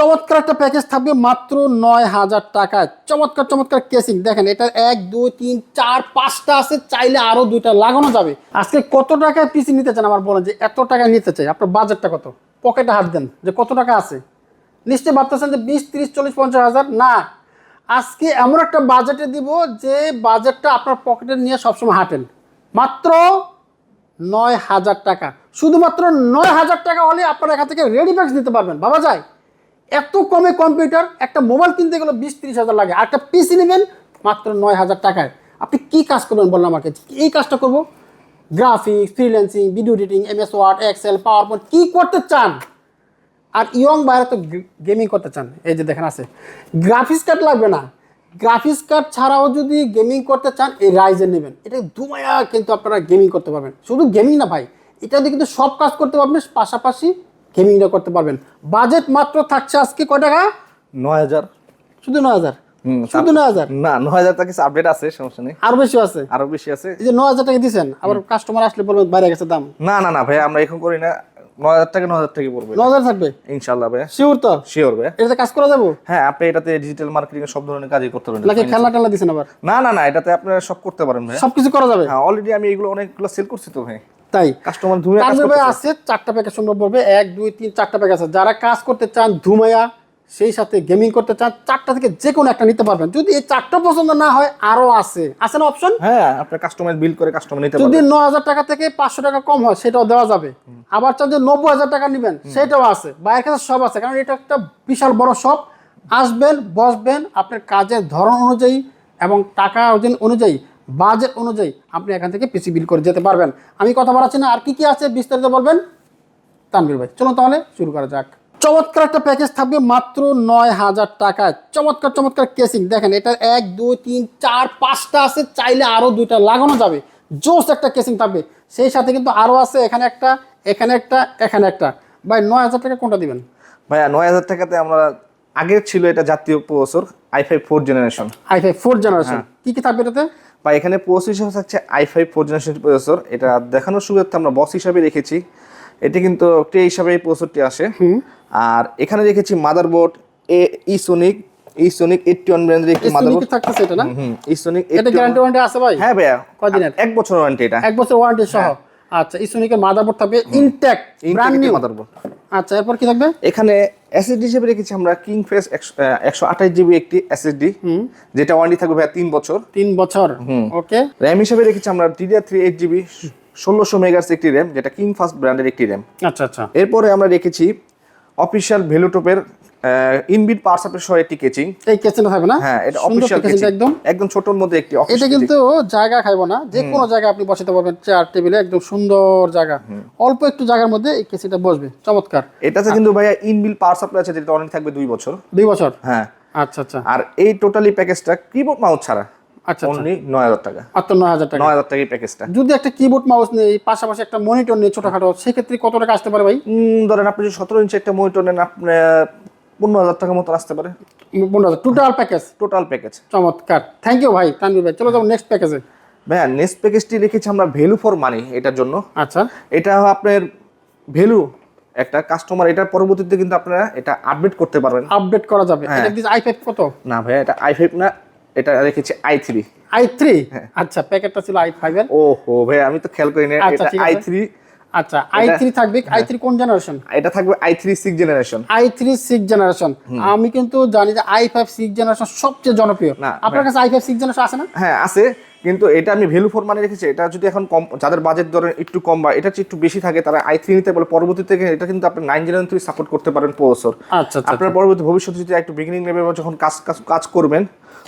চমৎকার একটা প্যাকেজ থাকবে মাত্র নয় হাজার টাকায়। চমৎকার চমৎকার কেসিং দেখেন, এটা এক, দুই, তিন, চার, পাঁচটা আছে, চাইলে আরও দুইটা লাগানো যাবে। আজকে কত টাকায় পিসি নিতে চান আমার বলেন যে, এত টাকায় নিতে চাই। আপনার বাজেটটা কত? পকেটে হাত দেন যে, কত টাকা আছে? নিশ্চয়ই ভাবতেছেন যে, বিশ, তিরিশ, চল্লিশ, পঞ্চাশ হাজার? না। আজকে এমন একটা বাজেটে দিব যে বাজেটটা আপনার পকেটে নিয়ে সবসময় হাঁটেন। মাত্র নয় হাজার টাকা। শুধুমাত্র নয় হাজার টাকা হলে আপনারা এখান থেকে রেডি প্যাক্স নিতে পারবেন। ভাবা যায়? এত কমে কম্পিউটার, একটা মোবাইল কিনতে গেলে বিশ তিরিশ হাজার লাগে, আর একটা পিসি নেবেন মাত্র নয় হাজার টাকায়। আপনি কি কাজ করবেন বললাম আমাকে, এই কাজটা করব। Graphics freelancing video editing M S Word Excel PowerPoint কী করতে চান? আর ইয়ং বাইরে তো গেমিং করতে চান, এই যে দেখেন আছে। গ্রাফিক্স কার্ড লাগবে না। গ্রাফিক্স কার্ড ছাড়াও যদি গেমিং করতে চান, এই রাইজের নেবেন। এটা দুমায়া কিন্তু আপনারা গেমিং করতে পারবেন। শুধু গেমিং না ভাই, এটা দিয়ে কিন্তু সব কাজ করতে পারবেন, পাশাপাশি গেমিংটা করতে পারবেন। বাজেট মাত্র থাকছে আজকে কয় টাকা? নয় হাজার। শুধু নয় হাজার? শুধু নয় হাজার? না নয় হাজার টাকা আপডেট আছে সমস্যা নেই। আরও বেশি আছে? আরও বেশি আছে। এই যে নয় হাজার টাকা দিচ্ছেন আবার কাস্টমার আসলে বলবেন বাইরে গেছে দাম। না না না ভাই আমরা এখন করি না। নয় হাজার টাকা নয় হাজার টাকা পড়বে। নয় হাজার থাকবে? ইনশাল্লাহ ভাই শিওর তো? শিওর ভাই এটাতে কাজ করা যাব? হ্যাঁ আপনি এটাতে ডিজিটাল মার্কেটিং সব ধরনের কাজই করতে পারেন। নাকি খেলনা টেলনা দিচ্ছেন আবার? না না না এটাতে আপনারা সব করতে পারেন ভাই সবকিছু করা যাবে? হ্যাঁ অলরেডি আমি এগুলো অনেকগুলো সেল করছি তো ভাই তাই কাস্টমার কাজ তানভীর ভাই আছে চারটা প্যাকেজ সম্ভব পড়বে এক দুই তিন চারটা প্যাকেজ আছে। যারা কাজ করতে চান ধুমায়া সেই সাথে গেমিং করতে চান চারটা থেকে যে কোনো একটা নিতে পারবেন। যদি এই চারটা পছন্দ না হয় আরও আছে। আছে না অপশন হ্যাঁ আপনার কাস্টমার বিল করে কাস্টমার নিতে যদি ন হাজার টাকা থেকে পাঁচশো টাকা কম হয় সেটাও দেওয়া যাবে। আবার চান যে নব্বই হাজার টাকা নেবেন সেটাও আছে। বাইরের কাছে সব আছে কারণ এটা একটা বিশাল বড় শপ আসবেন বসবেন আপনার কাজের ধরন অনুযায়ী এবং টাকা অর্জন অনুযায়ী বাজেট অনুযায়ী আপনি এখান থেকে পিসি বিল করে যেতে পারবেন। আমি কথা বলাচ্ছি না, আর কি কি আছে বিস্তারিত বলবেন? তানবির ভাই চলো তাহলে শুরু করা যাক। চমৎকার একটা প্যাকেজ থাকবে মাত্র নয় হাজার টাকায়। চমৎকার চমৎকার কেসিং দেখেন, এটা এক, দুই, তিন, চার, পাঁচটা আছে, চাইলে আরও দুইটা লাগানো যাবে। জোস একটা কেসিং থাকবে। সেই সাথে কিন্তু আরও আছে, এখানে একটা এখানে একটা এখানে একটা। ভাই, নয় হাজার টাকা কোনটা দিবেন? ভাইয়া, নয় হাজার টাকাতে আমরা আগে ছিল এটা জাতীয় processor I five four generation I five four generation কি কি থাকবে এটাতে? বা এখানে প্রসেসর হিসেবে থাকছে I five four generation processor এটা দেখানোর সুবিধার্থে আমরা বস হিসাবে রেখেছি। এটি কিন্তু ট্রে হিসাবে এই প্রসেসরটি আসে। আর এখানে রেখেছি মাদারবোর্ড এ ইসোনিক ইসোনিক এইটটি ওয়ান ব্র্যান্ডের একটি কি মাদারবোর্ড থাকতেছে এটা না? ইসোনিক এটা গ্যারান্টি ওয়ারেন্টি আছে ভাই? হ্যাঁ ভাইয়া কয়দিনের? এক বছর ওয়ারেন্টি এটা। এক বছর ওয়ারেন্টি সহ। আচ্ছা ইসোনিকের মাদারবোর্ড থাকবে ইনট্যাক্ট ব্র্যান্ড নিউ মাদারবোর্ড আচ্ছা এরপর কি থাকবে? এখানে এসএসডি হিসেবে রেখেছি আমরা কিং ফেস একশো আঠাশ জিবি একটি এসএসডি যেটা ওয়ারেন্টি থাকবে ভাইয়া তিন বছর। তিন বছর ওকে। র্যাম হিসেবে রেখেছি আমরা ডিডিআর থ্রি এইট জিবি ষোলোশো মেগাস একটি র্যাম যেটা কিং ফার্স্ট ব্র্যান্ডের একটি র্যাম আচ্ছা আচ্ছা। এরপরে আমরা রেখেছি অফিসিয়াল ভেলুটপের ইনবিট পাওয়ার সাপ্লাই সহ একটি কেচিং এই কেসিনটা থাকবে না? হ্যাঁ এটা কেসিনটা কেচিং একদম। একদম ছোটর মধ্যে একটি এটা কিন্তু জায়গা খাইবো না। যে কোনো জায়গায় আপনি বসাতে পারবেন চেয়ার টেবিলে একদম সুন্দর জায়গা। অল্প একটু জায়গার মধ্যে এই কেসিটা বসবে। চমৎকার। এটাতে কিন্তু ভাইয়া ইনবিল পাওয়ার সাপ্লাই আছে যেটা অনেক থাকবে দুই বছর। দুই বছর? হ্যাঁ। আচ্ছা আচ্ছা। আর এই টোটালি প্যাকেজটা কিবোর্ড মাউস ছাড়া। আচ্ছা আচ্ছা। অনলি নয় হাজার টাকা। মাত্র নয় হাজার টাকা। নয় হাজার টাকা এই প্যাকেজটা যদি একটা কিবোর্ড মাউস নেই পাশাপাশি একটা মনিটর নেই ছোটখাটো সেক্ষেত্রে কত টাকা আসতে পারে ভাই? ধরেন আপনি যদি সতেরো ইঞ্চি একটা মনিটর নেন আপনি পনেরো হাজার টাকার মতো আসতে পারে। পনেরো হাজার। টোটাল প্যাকেজ টোটাল প্যাকেজ চমৎকার। থ্যাংক ইউ ভাই তানভীর ভাই। চলো যাব নেক্সট প্যাকেজে ভাইয়া নেক্সট প্যাকেজটি রেখেছি আমরা ভ্যালু ফর মানি এটার জন্য। আচ্ছা। এটা আপনার ভ্যালু একটা কাস্টমার এটার পরবর্তীতে কিন্তু আপনারা এটা আপডেট করতে পারবেন। আপডেট করা যাবে। হ্যাঁ। এটা দিস আই ফাইভ কত? না ভাইয়া এটা আই ফাইভ না এটা রেখেছি আই থ্রি আই থ্রি হ্যাঁ। আচ্ছা প্যাকেটটা ছিল আই ফাইভ এর। ও হো ভাইয়া আমি তো খেয়াল করি না আচ্ছা, এটা ঠিক আই থ্রি আচ্ছা আই থ্রি থাকবে আই থ্রি কোন জেনারেশন এটা থাকবে I three six generation I three six generation আমি কিন্তু জানি যে আই ফাইভ সিক্স জেনারেশন সবচেয়ে জনপ্রিয়। আপনার কাছে আই ফাইভ সিক্স জেনারেশন আছে না? হ্যাঁ আছে। কিন্তু এটা আমি ভ্যালু ফর মানি রেখেছি। এটা যদি এখন কম যাদের বাজেট ধরেন একটু কম বা এটা একটু বেশি থাকে তারা আই থ্রি নিতে বলে পরবর্তীতে এটা কিন্তু আপনি নাইন জেনারেশন থ্রি সাপোর্ট করতে পারেন প্রসেসর আচ্ছা আচ্ছা আপনার পরবর্তী ভবিষ্যতে যদি একটু বিগিনিং লেভেল যখন কাজ কাজ করবেন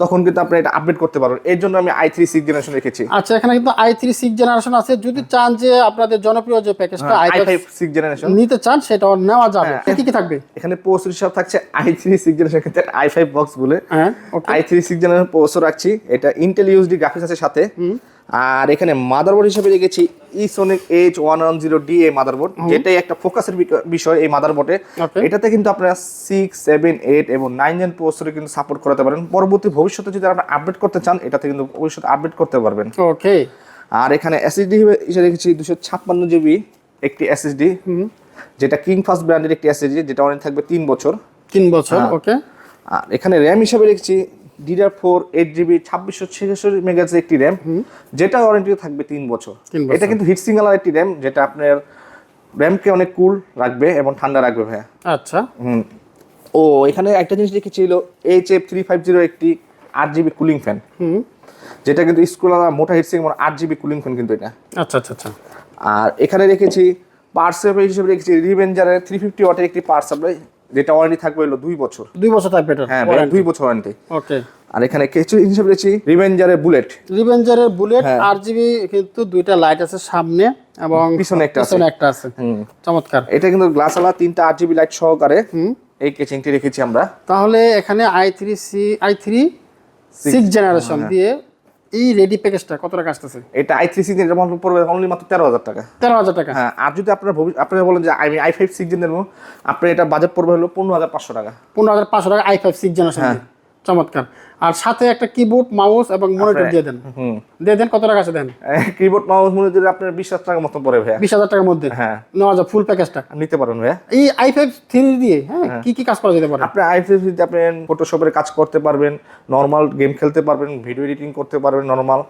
তখন কিন্তু আপনি এটা আপডেট করতে পারবেন। এর জন্য আমি আই থ্রি সিক্স জেনারেশন রেখেছি। আচ্ছা এখানে কিন্তু আই থ্রি সিক্স জেনারেশন আছে। যদি চান যে আপনাদের জনপ্রিয় যে প্যাকেজটা আই ফাইভ সিক্স জেনারেশন নিতে চান সেটা নেওয়া যাবে। হ্যাঁ। কি কি থাকবে? এখানে প্রসেসর হিসাব থাকছে আই থ্রি সিক্স জেনারেশন ক্ষেত্রে আই ফাইভ বক্স বলে। I three six generation processor রাখছি। এটা ইন্টেল ইউএসডি গ্রাফিক্স আছে সাথে। আর এখানে মাদারবোর্ড হিসেবে রেখেছি Esonic H one one zero D এই মাদারবোর্ড যেটাই একটা ফোকাসের বিষয় এই মাদারবোর্ডে. এটাতে কিন্তু আপনারা সিক্স সেভেন এইট এবং নাইন জেন প্রসেসরে কিন্তু সাপোর্ট করাতে পারেন। পরবর্তী ভবিষ্যতে যদি আপনারা আপডেট করতে চান এটাতে কিন্তু ভবিষ্যতে আপডেট করতে পারবেন। ওকে আর এখানে এসএসডি হিসেবে রেখেছি দুশো ছাপ্পান্ন জিবি একটি এসএসডি যেটা কিং ফাস্ট ব্র্যান্ডের একটি এসএসডি যেটা অনেক থাকবে তিন বছর। তিন বছর হ্যাঁ। ওকে আর এখানে র্যাম হিসাবে রেখেছি ডিডার ফোর এইট জিবি ছাব্বিশশো ছেষট্টি মেগাজের একটি র্যাম যেটা ওয়ারেন্টি থাকবে তিন বছর। এটা কিন্তু হিট সিঙ্গালার একটি র্যাম যেটা আপনার র্যামকে অনেক কুল রাখবে এবং ঠান্ডা রাখবে ভাইয়া। আচ্ছা। হুম। ও এখানে একটা জিনিস রেখেছিল H F three five zero একটি আট জিবি কুলিং ফ্যান যেটা কিন্তু স্কুল মোটা হিটসিং মানে আট জিবি কুলিং ফ্যান কিন্তু এটা। আচ্ছা আচ্ছা আচ্ছা। আর এখানে রেখেছি পাওয়ার সাপ্লাই হিসেবে রেখেছি রিভেঞ্জারের থ্রি ফিফটি ওয়াটের একটি পাওয়ার সাপ্লাই যেটা ওয়ারেন্টি থাকবে হলো দুই বছর। দুই বছর থাকবে এটা হ্যাঁ দুই বছর ওয়ারেন্টি ওকে আর এখানে কিছু হিসেবে রেখেছি রিভেঞ্জারের বুলেট রিভেঞ্জারের বুলেট। আর জিবি কিন্তু দুইটা লাইট আছে সামনে এবং পিছনে একটা আছে। পিছনে একটা আছে। হুম। চমৎকার। এটা কিন্তু গ্লাসওয়ালা তিনটা আট জিবি লাইট সহকারে এই কেচিংটি রেখেছি আমরা। তাহলে এখানে I three C I three six generation. দিয়ে এই রেডি প্যাকেজটা কত টাকা আসতেছে? এটা আই থ্রি সিক্স মাত্র পড়বে অনলি মাত্র তেরো হাজার টাকা। তেরো হাজার টাকা। হ্যাঁ আর যদি আপনার ভবিষ্যৎ আপনি বলেন যে আমি আই ফাইভ সিক্স নেব আপনার এটা বাজেট পড়বে হলো পনেরো হাজার পাঁচশো টাকা। পনেরো হাজার পাঁচশো টাকা আই ফাইভ সিক্স জেনারেশন হ্যাঁ। চমৎকার। আর সাথে একটা কিবোর্ড মাউস এবং মনিটর দিয়ে দেন। হুম। দিয়ে দেন কত টাকা আছে দেন? কিবোর্ড মাউস মনিটর আপনার বিশ হাজার টাকার মতো পড়ে ভাইয়া। বিশ হাজার টাকার মধ্যে? হ্যাঁ। নেওয়া যায় ফুল প্যাকেজটা নিতে পারেন ভাইয়া। এই আই ফাইভ থ্রি দিয়ে হ্যাঁ কি কি কাজ করা যেতে পারে? আপনি আইফিতে আপনি ফটোশপের কাজ করতে পারবেন নর্মাল গেম খেলতে পারবেন ভিডিও এডিটিং করতে পারবেন নর্মাল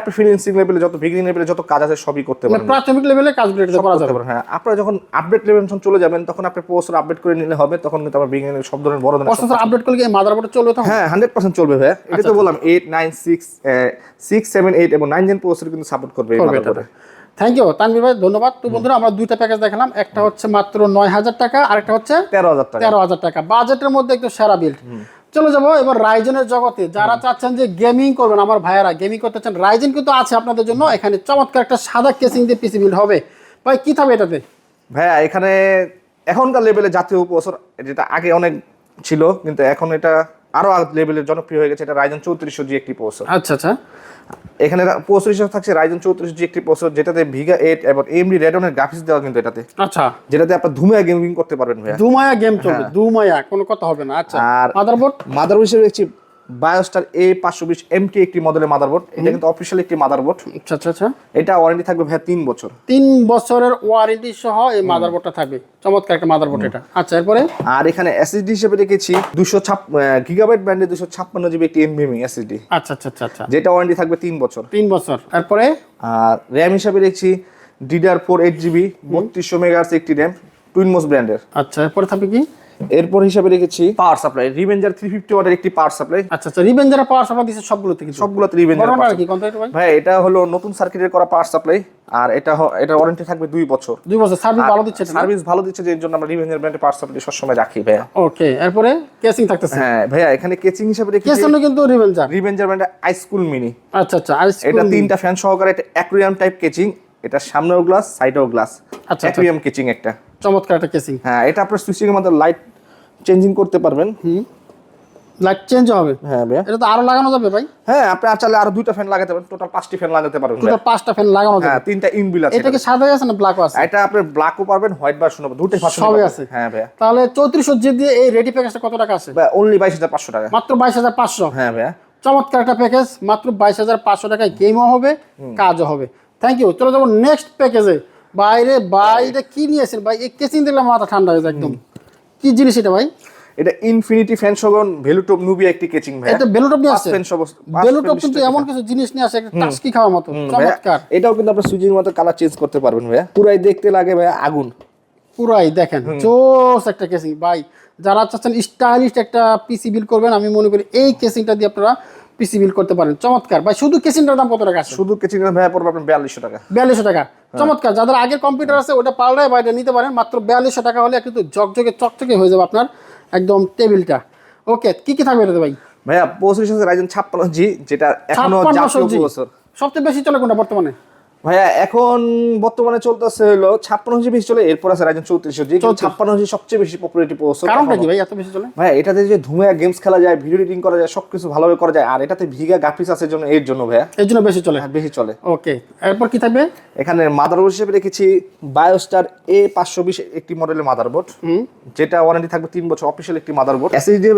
আপনি ফ্রিল্যান্সিং লেভেলে যত বিগিনিং লেভেলে যত কাজ আছে সবই করতে মানে পারবেন। প্রাথমিক লেভেলে কাজগুলো এটাতে করা করতে যাবে। হ্যাঁ। আপনারা যখন আপডেট লেভেল যখন চলে যাবেন তখন আপনি পোস্টার আপডেট করে নিলে হবে তখন কিন্তু বিগিনিং সব ধরনের বড় ধরনের প্রসেসর আপডেট করলে কি মাদারবোর্ডে চলবে তখন? হ্যাঁ হান্ড্রেড পার্সেন্ট চলবে ভাইয়া। এটা তো বললাম eight nine six six seven eight এবং নাইন জেন পোস্টার কিন্তু সাপোর্ট করবে এই motherboard-এ। থ্যাংক ইউ তানভীর ভাই ধন্যবাদ। তো বন্ধুরা আমরা দুইটা প্যাকেজ দেখালাম। একটা হচ্ছে মাত্র নয় হাজার টাকা আর একটা হচ্ছে তেরো হাজার টাকা। তেরো হাজার টাকা। বাজেটের মধ্যে একটু সেরা বিল্ড চলে যাব এবার রাইজেনের জগতে। যারা চাচ্ছেন যে গেমিং করবেন আমার ভাইয়ারা গেমিং করতে চান রাইজেন কিন্তু আছে আপনাদের জন্য। এখানে চমৎকার একটা সাদা কেসিং দিয়ে পিসি বিল্ড হবে। ভাই কি থাকবে এটাতে? ভাইয়া এখানে এখনকার লেভেলে জাতীয় উপসর যেটা আগে অনেক ছিল কিন্তু এখন এটা আরও লেভেলের জনপ্রিয় হয়ে গেছে এটা রাইজন চৌত্রিশশো জি একটি প্রসেসর আচ্ছা আচ্ছা। এখানে প্রসেসর থাকছে রাইজন চৌত্রিশ জি একটি প্রসেসর যেটাতে ভিগা এইট এবং এমডি রেডনের গ্রাফিক্স দেওয়া কিন্তু এটাতে। আচ্ছা। যেটাতে আপনার ধুমায়া গেমিং করতে পারবেন ভাইয়া। ধুমায়া গেম চলবে ধুমায়া কোনো কথা হবে না। আচ্ছা আর- মাদারবোর্ড মাদারবোর্ড হিসেবে দেখছি বায়োস্টার এ পাঁচশো বিশ এমটি একটি মডেলের মাদারবোর্ড এটা কিন্তু অফিসিয়াল একটি মাদারবোর্ড আচ্ছা আচ্ছা আচ্ছা। এটা ওয়ারেন্টি থাকবে ভাইয়া তিন বছর। তিন বছরের ওয়ারেন্টি সহ এই মাদারবোর্ডটা থাকবে। চমৎকার একটা মাদারবোর্ড এটা। আচ্ছা এরপরে? আর এখানে এসএসডি হিসেবে রেখেছি দুশো ছাপ গিগাবাইট ব্র্যান্ডের দুশো ছাপ্পান্ন জিবি একটি এনভিএমি এসএসডি আচ্ছা আচ্ছা আচ্ছা আচ্ছা। যেটা ওয়ারেন্টি থাকবে তিন বছর। তিন বছর। এরপরে? আর র্যাম হিসাবে রেখেছি ডিডার ফোর এইট জিবি বত্রিশশো মেগাহার্স একটি র্যাম টুইনমোস ব্র্যান্ডের আচ্ছা এরপরে থাকবে কি? এরপর হিসাবে রেখেছি power supply Revenger three fifty ওয়াটের একটি পাওয়ার সাপ্লাই আচ্ছা আচ্ছা রিভেঞ্জার পাওয়ার সাপ্লাই দিচ্ছে সবগুলোতে কিছু সবগুলোতে রিভেঞ্জার ভাই ভাই এটা হলো নতুন সার্কিটের করা পাওয়ার সাপ্লাই আর এটা এটা ওয়ারেন্টি থাকবে দুই বছর। দুই বছর সার্ভিস ভালো দিচ্ছে সার্ভিস ভালো দিচ্ছে যে এর জন্য আমরা রিভেঞ্জার ব্র্যান্ডের পাওয়ার সাপ্লাই সবসময় রাখি ভাইয়া। ওকে এরপরে কেসিং থাকতেছে। হ্যাঁ ভাইয়া এখানে কেচিং হিসাবে রেখেছি কেসিং কিন্তু রিভেঞ্জার রিভেঞ্জার ব্র্যান্ডের আইস্কুল মিনি আচ্ছা আচ্ছা আর এটা তিনটা ফ্যান সহকারে এটা অ্যাকুরিয়াম টাইপ কেচিং এটা সামনেও গ্লাস সাইডেও গ্লাস আচ্ছা। অ্যাকুরিয়াম কেচিং একটা। চমৎকার একটা কেসিং হ্যাঁ এটা আপনার সুইচিং এর মধ্যে লাইট চেঞ্জিং করতে পারবেন। লাইট চেঞ্জ হবে? হ্যাঁ ভাই এটা তো আরও লাগানো যাবে ভাই। হ্যাঁ আপনি চাইলে আরও দুইটা ফ্যান লাগাতে পারেন টোটাল পাঁচটি ফ্যান লাগাতে পারবেন টোটাল পাঁচটা ফ্যান লাগানো যাবে। হ্যাঁ তিনটা ইনবিল আছে এটা কি সাদাই আছে না ব্ল্যাকও আছে? এটা আপনি ব্ল্যাকও পারবেন হোয়াইট ভার্সন হবে দুটোই ভার্সন সবই আছে। হ্যাঁ ভাই তাহলে চৌত্রিশশো জি দিয়ে এই রেডি প্যাকেজটা কত টাকা আছে? ভাই অনলি বাইশ হাজার পাঁচশো টাকা। মাত্র বাইশ হাজার পাঁচশো। হ্যাঁ ভাই চমৎকার একটা প্যাকেজ মাত্র বাইশ হাজার পাঁচশো টাকায় গেমও হবে কাজও হবে। থ্যাংক ইউ চলে যাব নেক্সট প্যাকেজে বাইরে বাইরে কি নিয়েছেন ভাই এই কেসিং দেখলে মাথা ঠান্ডা হয়ে যায় একদম। কি জিনিস এটা ভাই? এটা ইনফিনিটি ফ্যান সগন ভেলুটপ নুবিয়া একটি কেচিং ভাইয়া। এটা বেলুটপ নিয়ে আসছে? ফ্যান কিন্তু এমন কিছু জিনিস নিয়ে আসে একটা টাস্কি খাওয়ার মতো। চমৎকার। এটাও কিন্তু আপনার সুইচিং মতো কালার চেঞ্জ করতে পারবেন ভাইয়া। পুরাই দেখতে লাগে ভাইয়া আগুন। পুরাই দেখেন জোস একটা কেসিং ভাই যারা চাচ্ছেন স্টাইলিশ একটা পিসি বিল করবেন আমি মনে করি এই কেসিংটা দিয়ে আপনারা পিসি বিল করতে পারেন। চমৎকার। ভাই শুধু কেসিংটার দাম কত টাকা শুধু কেচিং ভাইয়া পড়বে আপনার বিয়াল্লিশশো টাকা। বিয়াল্লিশশো টাকা। চমৎকার। যাদের আগের কম্পিউটার আছে ওটা পাল্টায় বাইরে নিতে পারেন। মাত্র বিয়াল্লিশশো টাকা হলে কিন্তু জকজকে চকচকে হয়ে যাবে আপনার একদম টেবিলটা। ওকে কি কি থাকবে এটাতে ভাই? ভাইয়া পঁচিশ হাজার রাইজন ছাপ্পান্ন জি যেটা এখনও জাতীয় জি সবচেয়ে বেশি চলে কোনটা বর্তমানে? ভাইয়া এখন বর্তমানে চলতেছে হলো ছাপ্পান্ন জি বেশি চলে এরপর আছে রাইজেন চৌত্রিশ জি ছাপ্পান্ন জি সবচেয়ে বেশি পপুলারিটি প্রসেসর কারণটা কি ভাই এত বেশি চলে? ভাই এটাতে যে ধুমিয়া গেমস খেলা যায় ভিডিও এডিটিং করা যায় সবকিছু ভালোভাবে করা যায় আর এটাতে ভিগা গ্রাফিক্স আছে জন্য এর জন্য ভাইয়া। এর জন্য বেশি চলে? হ্যাঁ, বেশি চলে। ওকে এরপর কি থাকবে? এখানে মাদারবোর্ড হিসেবে রেখেছি বায়োস্টার এ পাঁচশো বিশ একটি মডেলের মাদারবোর্ড যেটা ওয়ারেন্টি থাকবে তিন বছর অফিসিয়াল একটি মাদারবোর্ড এসএসডি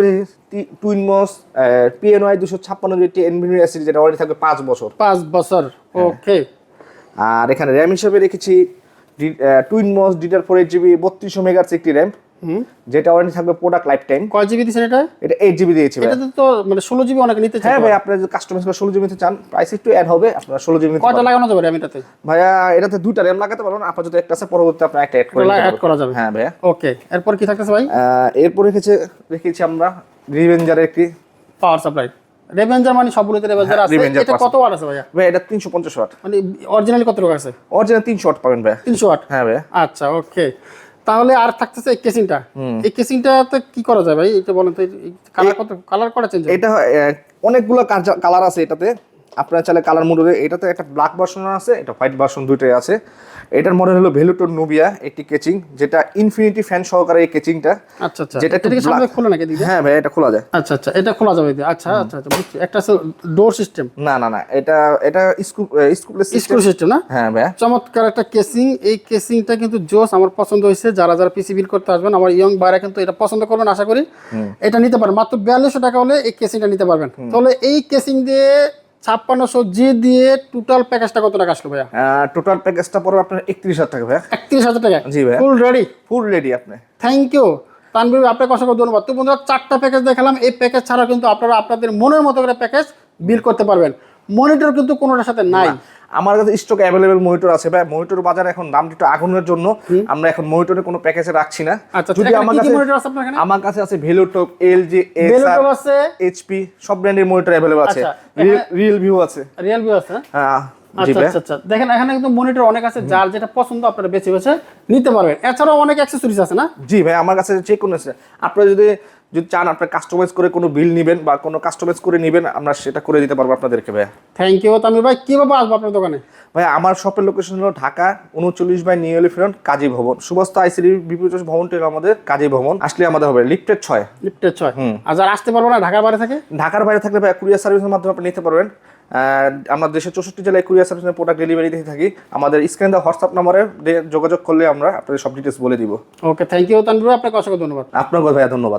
টুইনমস পিএনওয়াই দুশো ছাপ্পান্ন একটি এনভিনিউ এসএসডি যেটা ওয়ারেন্টি থাকবে পাঁচ বছর। পাঁচ বছর ওকে আর এখানে র্যাম হিসেবে রেখেছি Twinmos DDR four eight GB বত্রিশশো মেগার্স একটি র্যাম যেটা ওয়ারেন্টি থাকবে প্রোডাক্ট লাইফ টাইম কয় জিবি দিচ্ছেন এটা? এটা এইট জিবি দিয়েছি ভাই। এটাতে তো মানে ষোলো জিবি অনেকে নিতে চায় হ্যাঁ ভাই আপনারা যদি কাস্টমাইজ করে ষোলো জিবি নিতে চান প্রাইস একটু অ্যাড হবে আপনারা ষোলো জিবি নিতে কয়টা লাগানো যাবে র্যাম এটাতে? ভাইয়া এটাতে দুইটা র্যাম লাগাতে পারবেন আপাতত একটা আছে পরবর্তীতে আপনার একটা অ্যাড করে অ্যাড করা যাবে। হ্যাঁ ভাইয়া। ওকে এরপর কি থাকতেছে ভাই? এরপর রেখেছে রেখেছি আমরা রিভেঞ্জারের একটি। পাওয়ার সাপ্লাই রেভেঞ্জার মানে সবগুলোতে রেভেঞ্জার আছে। এটা কত ওয়াট আছে ভাইয়া? ভাই এটা তিনশো পঞ্চাশ ওয়াট মানে অরিজিনালি কত টাকা আছে? অরিজিনাল তিনশো ওয়াট পাবেন ভাইয়া তিনশো ওয়াট হ্যাঁ ভাই। আচ্ছা ওকে তাহলে আর থাকতেছে এই কেসিংটা এই কেসিংটাতে কি করা যায় ভাই? এটা বলেন তো কালার কত কালার করা চেঞ্জ এটা অনেকগুলো কালার আছে এটাতে। আপনার চাইলে কালার মডেলে এটাতে একটা ব্ল্যাক ভার্সন আছে এটা হোয়াইট ভার্সন দুইটাই আছে। এটার মডেল হলো ভেলুটোর নোবিয়া একটি কেচিং যেটা ইনফিনিটি ফ্যান সহকারে এই কেচিংটা আচ্ছা আচ্ছা। যেটা সামনে খোলা নাকি হ্যাঁ ভাই এটা খোলা যায়। আচ্ছা আচ্ছা এটা খোলা যাবে। আচ্ছা আচ্ছা আচ্ছা বুঝছি। একটা ডোর সিস্টেম না না না এটা এটা স্কুপ স্কুপলেস সিস্টেম না? হ্যাঁ ভাই। চমৎকার একটা কেসিং এই কেসিংটা কিন্তু জোস আমার পছন্দ হয়েছে। যারা যারা পিসি বিল করতে আসবেন আমার ইয়ং বাইরা কিন্তু এটা পছন্দ করবেন আশা করি। এটা নিতে পারেন। মাত্র বিয়াল্লিশশো টাকা হলে এই কেসিংটা নিতে পারবেন। তাহলে এই কেসিং দিয়ে ছাপ্পান্নশো জি দিয়ে টোটাল প্যাকেজটা কত টাকা আসলো ভাইয়া? টোটাল প্যাকেজটা পড়বে আপনার একত্রিশ হাজার টাকা ভাইয়া। একত্রিশ হাজার টাকা? জি ভাই ফুল রেডি ফুল রেডি আপনি। থ্যাংক ইউ তানবির আপনাকে অসংখ্য ধন্যবাদ। তো বন্ধুরা চারটা প্যাকেজ দেখালাম। এই প্যাকেজ ছাড়া কিন্তু আপনারা আপনাদের মনের মতো করে প্যাকেজ বিল করতে পারবেন। মনিটর কিন্তু কোনোটার সাথে নাই। আমার কাছে স্টক অ্যাভেলেবেল মনিটর আছে ভাই। মনিটর বাজারে এখন দাম একটু আগুনের জন্য। আমরা এখন মনিটরে কোনো প্যাকেজে রাখছি না। আচ্ছা যদি আমার কাছে মনিটর আছে আপনার এখানে? আমার কাছে আছে ভেলোটপ এলজি বেলোটপ আছে। এইচপি সব ব্র্যান্ডের মনিটর অ্যাভেলেবল আছে। আচ্ছা, রিয়েল ভিউ আছে। রিয়েল ভিউ আছে হ্যাঁ? হ্যাঁ আচ্ছা ভাই। আচ্ছা আচ্ছা। দেখেন এখানে কিন্তু মনিটর অনেক আছে যার যেটা পছন্দ আপনারা বেছে বেছে নিতে পারবেন। এছাড়াও অনেক অ্যাক্সেসরিজ আছে না? জি ভাই আমার কাছে যে কোনো আছে আপনারা যদি যদি চান আপনার কাস্টমাইজ করে কোনো বিল নেবেন বা কোনো কাস্টমাইজ করে নেবেন আমরা সেটা করে দিতে পারব আপনাদেরকে ভাই থ্যাংক ইউ তামির ভাই। কীভাবে আসব আপনার দোকানে? ভাই আমার শপের লোকেশন হলো ঢাকা উনচল্লিশ বাই নিউ এলিফ্রেন্ট কাজী ভবন। সুবস্তা আইসিডি বিপরীত ভবনটি হলো আমাদের কাজী ভবন। আসলে আমাদের হবে লিফটেড ছয়। লিফটের ছয়। হুম। আর যারা আসতে পারব না ঢাকার বাইরে থাকে? ঢাকার বাইরে থাকলে ভাই কুরিয়ার সার্ভিসের মাধ্যমে আপনি নিতে পারবেন। আমরা দেশের চৌষট্টি জেলায় কুরিয়ার সার্ভিসের প্রোডাক্ট ডেলিভারি দিয়ে থাকি। আমাদের স্ক্রিন দেওয়া হোয়াটসঅ্যাপ নাম্বারে যোগাযোগ করলে আমরা আপনাদের সব ডিটেলস বলে দিব। ওকে থ্যাংক ইউ তানবির আপনাকে অসংখ্য ধন্যবাদ। আপনাকে ভাইয়া ধন্যবাদ।